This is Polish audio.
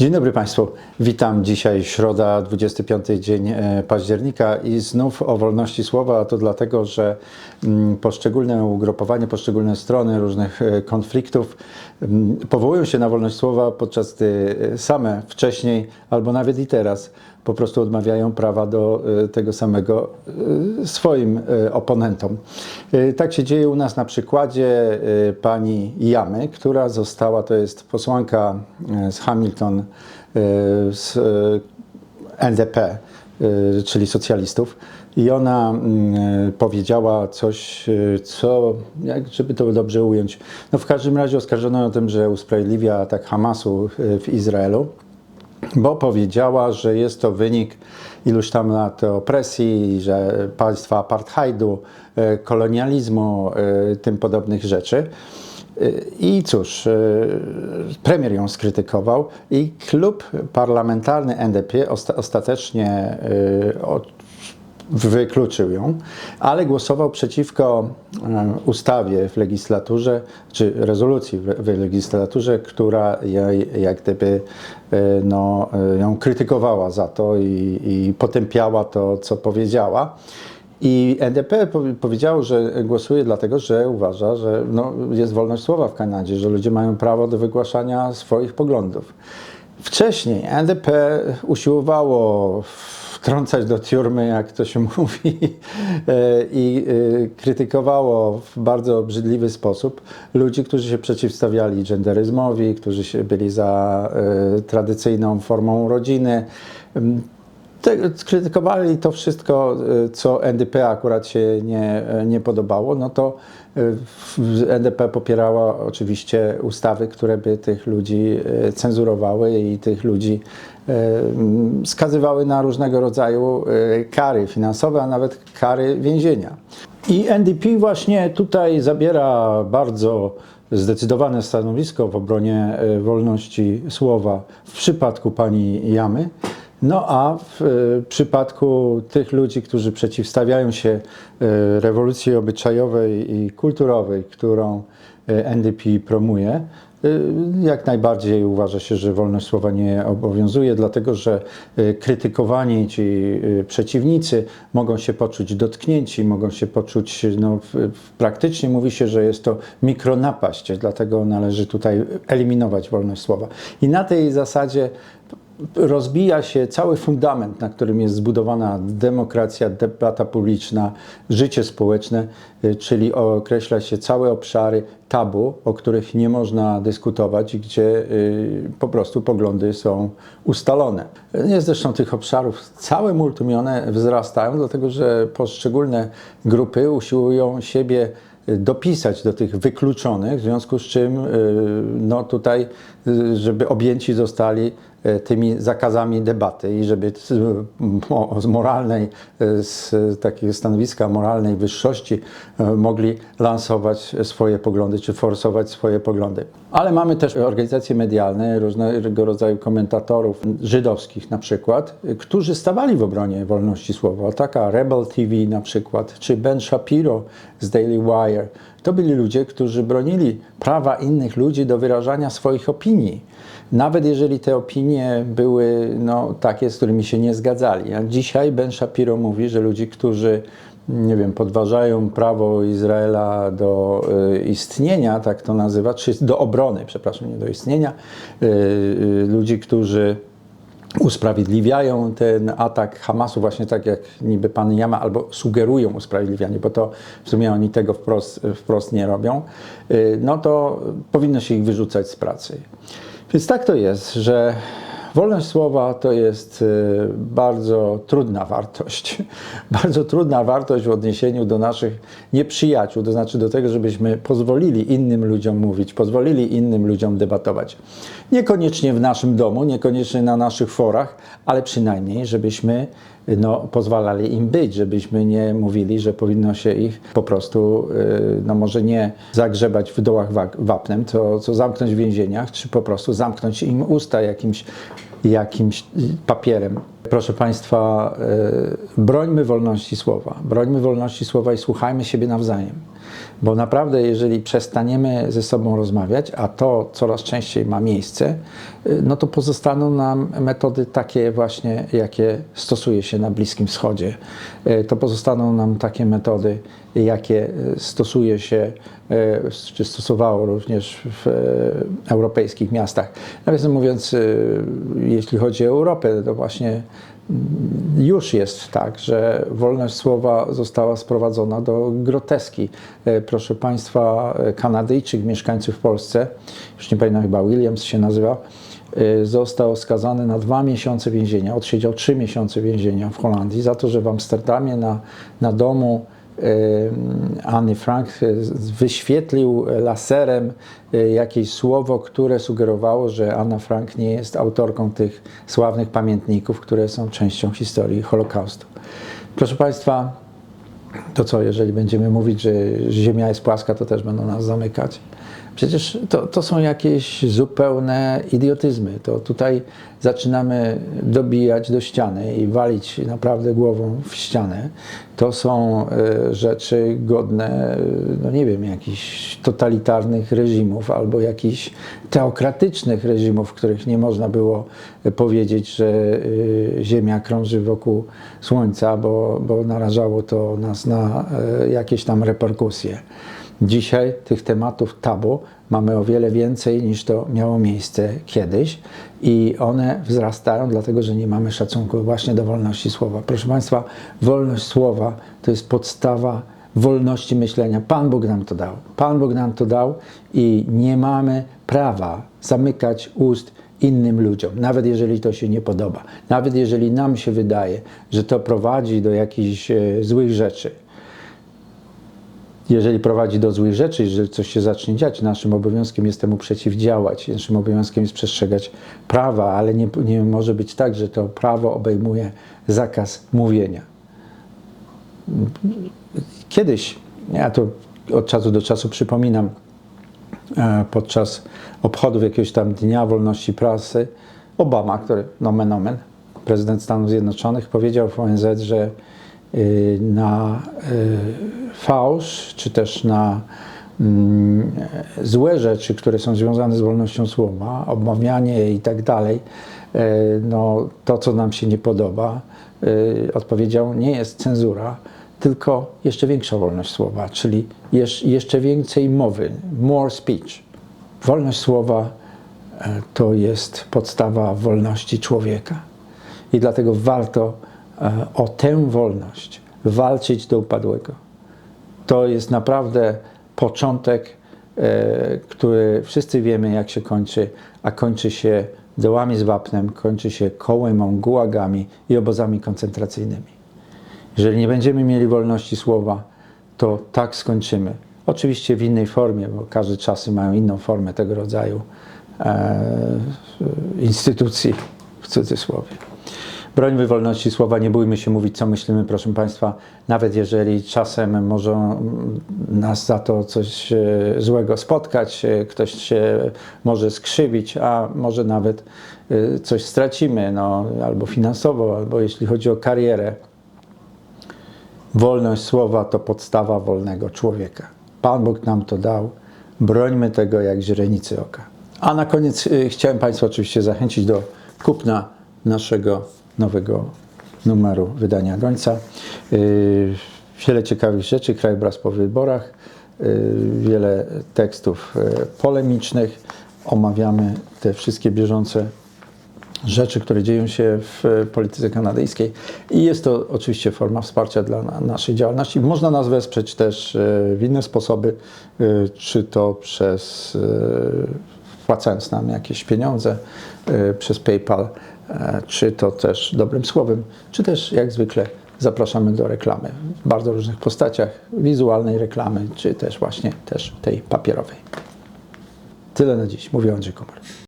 Dzień dobry Państwu. Witam dzisiaj środa, 25 dzień e, października i znów o wolności słowa. A to dlatego, że mm, poszczególne ugrupowania, poszczególne strony różnych e, konfliktów mm, powołują się na wolność słowa, podczas gdy e, same wcześniej albo nawet i teraz po prostu odmawiają prawa do tego samego swoim oponentom. Tak się dzieje u nas na przykładzie pani Jamy, która została, to jest posłanka z Hamilton, z e, NDP, y, czyli socjalistów. I ona mm, powiedziała coś, co, jak żeby to dobrze ująć, no w każdym razie oskarżono o tym, że usprawiedliwia atak Hamasu w Izraelu, bo powiedziała, że jest to wynik iluś tam lat opresji, że państwa apartheidu, kolonializmu, tym podobnych rzeczy. I cóż, e, premier ją skrytykował i klub parlamentarny NDP osta- ostatecznie e, wykluczył ją, ale głosował przeciwko e, ustawie w legislaturze, czy rezolucji w, legislaturze, która jej, jak gdyby no, ją krytykowała za to i, i potępiała to, co powiedziała. I NDP powi- powiedziało, że głosuje dlatego, że uważa, że no, jest wolność słowa w Kanadzie, że ludzie mają prawo do wygłaszania swoich poglądów. Wcześniej NDP usiłowało wtrącać do tiurmy, jak to się mówi, e, i e, krytykowało w bardzo obrzydliwy sposób ludzi, którzy się przeciwstawiali genderyzmowi, którzy byli za e, tradycyjną formą rodziny. Te, skrytykowali to wszystko, y, co NDP akurat się nie, nie podobało, no to y, NDP popierała oczywiście ustawy, które by tych ludzi y, cenzurowały i tych ludzi y, mm, skazywały na różnego rodzaju y, kary finansowe, a nawet kary więzienia. I NDP właśnie tutaj zabiera bardzo zdecydowane stanowisko w obronie y, wolności słowa w przypadku pani Jamy. No a w y, przypadku tych ludzi, którzy przeciwstawiają się y, rewolucji obyczajowej i kulturowej, którą y, NDP promuje, jak najbardziej uważa się, że wolność słowa nie obowiązuje, dlatego że krytykowani ci przeciwnicy mogą się poczuć dotknięci, mogą się poczuć, no, praktycznie mówi się, że jest to mikronapaść, dlatego należy tutaj eliminować wolność słowa. I na tej zasadzie rozbija się cały fundament, na którym jest zbudowana demokracja, debata publiczna, życie społeczne, y, czyli określa się całe obszary tabu, o których nie można dyskutować gdzie y, po prostu poglądy są ustalone. Jest zresztą tych obszarów całe multum i one wzrastają, dlatego że poszczególne grupy usiłują siebie dopisać do tych wykluczonych, w związku z czym y, no tutaj, y, żeby objęci zostali y, tymi zakazami debaty i żeby z, mo- z moralnej, y, z takiego stanowiska moralnej wyższości y, mogli lansować swoje poglądy czy forsować swoje poglądy. Ale mamy też organizacje medialne, różnego rodzaju komentatorów żydowskich na przykład, którzy stawali w obronie wolności słowa. Taka Rebel TV na przykład, czy Ben Shapiro z Daily Wire. To byli ludzie, którzy bronili prawa innych ludzi do wyrażania swoich opinii. Nawet jeżeli te opinie były no, takie, z którymi się nie zgadzali. A dzisiaj Ben Shapiro mówi, że ludzi, którzy nie wiem, podważają prawo Izraela do y, istnienia, tak to nazywa, czy do obrony, przepraszam, nie do istnienia, y, y, ludzi, którzy usprawiedliwiają ten atak Hamasu właśnie tak jak niby pan Jama, albo sugerują usprawiedliwianie, bo to w sumie oni tego wprost, wprost nie robią, y, no to powinno się ich wyrzucać z pracy. Więc tak to jest, że wolność słowa to jest y, bardzo trudna wartość. Bardzo trudna wartość w odniesieniu do naszych nieprzyjaciół, to znaczy do tego, żebyśmy pozwolili innym ludziom mówić, pozwolili innym ludziom debatować. Niekoniecznie w naszym domu, niekoniecznie na naszych forach, ale przynajmniej, żebyśmy no, pozwalali im być, żebyśmy nie mówili, że powinno się ich po prostu, y, no może nie zagrzebać w dołach wa- wapnem, co, co zamknąć w więzieniach, czy po prostu zamknąć im usta jakimś, jakimś papierem. Proszę Państwa, y, brońmy wolności słowa, brońmy wolności słowa i słuchajmy siebie nawzajem. Bo naprawdę, jeżeli przestaniemy ze sobą rozmawiać, a to coraz częściej ma miejsce, y, no to pozostaną nam metody takie właśnie, jakie stosuje się na Bliskim Wschodzie. Y, To pozostaną nam takie metody, jakie y, stosuje się, czy stosowało również w europejskich miastach. Nawiasem mówiąc, jeśli chodzi o Europę, to właśnie już jest tak, że wolność słowa została sprowadzona do groteski. E, Proszę Państwa, e, Kanadyjczyk mieszkający w Polsce, już nie pamiętam chyba Williams się nazywa, e, został skazany na dwa miesiące więzienia. Odsiedział trzy miesiące więzienia w Holandii za to, że w Amsterdamie na, na domu Anny Frank wyświetlił laserem e, jakieś słowo, które sugerowało, że Anna Frank nie jest autorką tych sławnych pamiętników, które są częścią historii Holokaustu. Proszę Państwa, to co, jeżeli będziemy mówić, że Ziemia jest płaska, to też będą nas zamykać? Przecież to, to są jakieś zupełne idiotyzmy. To tutaj zaczynamy dobijać do ściany i walić naprawdę głową w ścianę. To są e, rzeczy godne, e, no nie wiem, jakichś totalitarnych reżimów albo jakichś teokratycznych reżimów, w których nie można było powiedzieć, że e, Ziemia krąży wokół Słońca, bo, bo narażało to nas na e, jakieś tam reperkusje. Dzisiaj tych tematów tabu mamy o wiele więcej niż to miało miejsce kiedyś i one wzrastają dlatego, że nie mamy szacunku właśnie do wolności słowa. Proszę Państwa, wolność słowa to jest podstawa wolności myślenia. Pan Bóg nam to dał. Pan Bóg nam to dał i nie mamy prawa zamykać ust innym ludziom, nawet jeżeli to się nie podoba, nawet jeżeli nam się wydaje, że to prowadzi do jakichś e, złych rzeczy jeżeli prowadzi do złych rzeczy, jeżeli coś się zacznie dziać, naszym obowiązkiem jest temu przeciwdziałać. Naszym obowiązkiem jest przestrzegać prawa, ale nie, nie może być tak, że to prawo obejmuje zakaz mówienia. Kiedyś, ja to od czasu do czasu przypominam, e, podczas obchodów jakiegoś tam Dnia Wolności Prasy, Obama, który nomen omen, prezydent Stanów Zjednoczonych, powiedział w ONZ, że y, na y, fałsz, czy też na mm, złe rzeczy, które są związane z wolnością słowa, obmawianie i tak dalej, e, no, to, co nam się nie podoba, y, odpowiedział, nie jest cenzura, tylko jeszcze większa wolność słowa, czyli jesz- jeszcze więcej mowy, more speech. Wolność słowa e, to jest podstawa wolności człowieka. I dlatego warto e, o tę wolność walczyć do upadłego. To jest naprawdę początek, e, który wszyscy wiemy, jak się kończy, a kończy się dołami z wapnem, kończy się kołymą, gułagami i obozami koncentracyjnymi. Jeżeli nie będziemy mieli wolności słowa, to tak skończymy. Oczywiście w innej formie, bo każde czasy mają inną formę tego rodzaju e, instytucji, w cudzysłowie. Brońmy wolności słowa, nie bójmy się mówić, co myślimy, proszę Państwa, nawet jeżeli czasem może nas za to coś e, złego spotkać, e, ktoś się może skrzywić, a może nawet e, coś stracimy, no, albo finansowo, albo jeśli chodzi o karierę. Wolność słowa to podstawa wolnego człowieka. Pan Bóg nam to dał. Brońmy tego jak źrenicy oka. A na koniec chciałem Państwa oczywiście zachęcić do kupna naszego nowego numeru wydania Gońca. Y, Wiele ciekawych rzeczy, krajobraz po wyborach, y, wiele tekstów y, polemicznych. Omawiamy te wszystkie bieżące rzeczy, które dzieją się w polityce kanadyjskiej i jest to oczywiście forma wsparcia dla na- naszej działalności. Można nas wesprzeć też w inne sposoby, czy to przez wpłacając nam jakieś pieniądze przez PayPal, czy to też dobrym słowem, czy też jak zwykle zapraszamy do reklamy w bardzo różnych postaciach, wizualnej reklamy, czy też właśnie też tej papierowej. Tyle na dziś. Mówił Andrzej Komar.